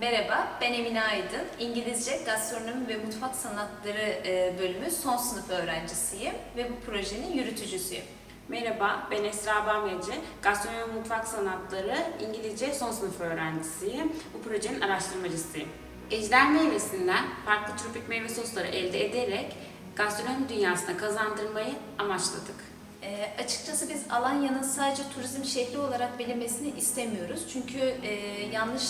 Merhaba, ben Emine Aydın. İngilizce, Gastronomi ve Mutfak Sanatları e, bölümü son sınıf öğrencisiyim ve bu projenin yürütücüsüyüm. Merhaba, ben Esra Bamyacı. Gastronomi ve Mutfak Sanatları İngilizce son sınıf öğrencisiyim. Bu projenin araştırmacısıyım. Ejder meyvesinden farklı tropik meyve sosları elde ederek gastronomi dünyasına kazandırmayı amaçladık. E, açıkçası biz Alanya'nın sadece turizm şehri olarak bilinmesini istemiyoruz. Çünkü e, yanlış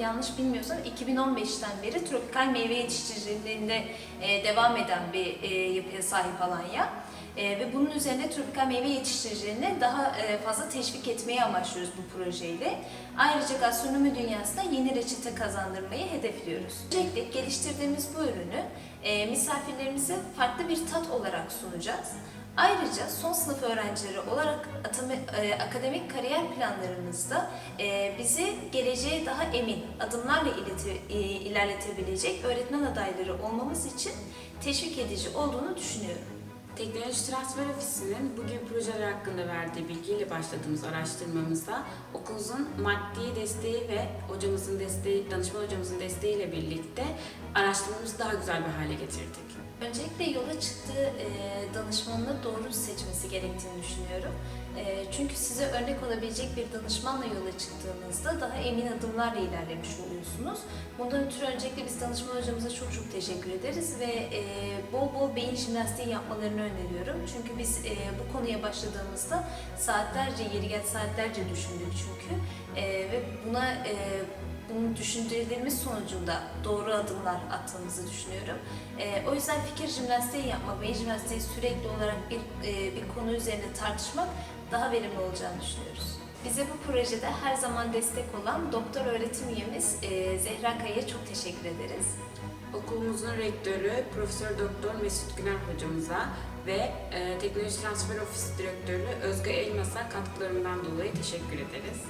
yanlış bilmiyorsam 2015'ten beri tropikal meyve yetiştiriciliğinde e, devam eden bir e, yapıya sahip Alanya. E, ve bunun üzerine tropikal meyve yetiştiriciliğini daha e, fazla teşvik etmeyi amaçlıyoruz bu projeyle. Ayrıca gastronomi dünyasına yeni reçete kazandırmayı hedefliyoruz. Öncelikle geliştirdiğimiz bu ürünü e, misafirlerimize farklı bir tat olarak sunacağız. Ayrıca son sınıf öğrencileri olarak atama- e, akademik kariyer planlarımızda e, bizi geleceğe daha emin adımlarla e, ilerletebilecek öğretmen adayları olmamız için teşvik edici olduğunu düşünüyorum. Teknoloji Transfer Ofisi'nin bugün projeler hakkında verdiği bilgiyle başladığımız araştırmamıza okulumuzun maddi desteği ve hocamızın desteği, danışman hocamızın desteğiyle birlikte araştırmamızı daha güzel bir hale getirdik. Öncelikle yola çıktığı e, danışmanını doğru seçmesi gerektiğini düşünüyorum. E, çünkü size örnek olabilecek bir danışmanla yola çıktığınızda daha emin adımlarla ilerlemiş oluyorsunuz. Bundan ötürü öncelikle biz danışman hocamıza çok çok teşekkür ederiz ve e, bol bol beyin jimnastiği yapmalarını öneriyorum. Çünkü biz e, bu konuya başladığımızda saatlerce, yeri gel saatlerce düşündük çünkü E, ve buna e, bunu düşüncelerimiz sonucunda doğru adımlar attığımızı düşünüyorum. Ee, o yüzden fikir jimnastiği yapmak, beyin jimnastiği sürekli olarak bir, e, bir konu üzerinde tartışmak daha verimli olacağını düşünüyoruz. Bize bu projede her zaman destek olan doktor öğretim üyemiz e, Zehra Kaya'ya çok teşekkür ederiz. Okulumuzun rektörü Profesör Doktor Mesut Güner hocamıza ve e, Teknoloji Transfer Ofisi Direktörü Özge Elmas'a katkılarından dolayı teşekkür ederiz.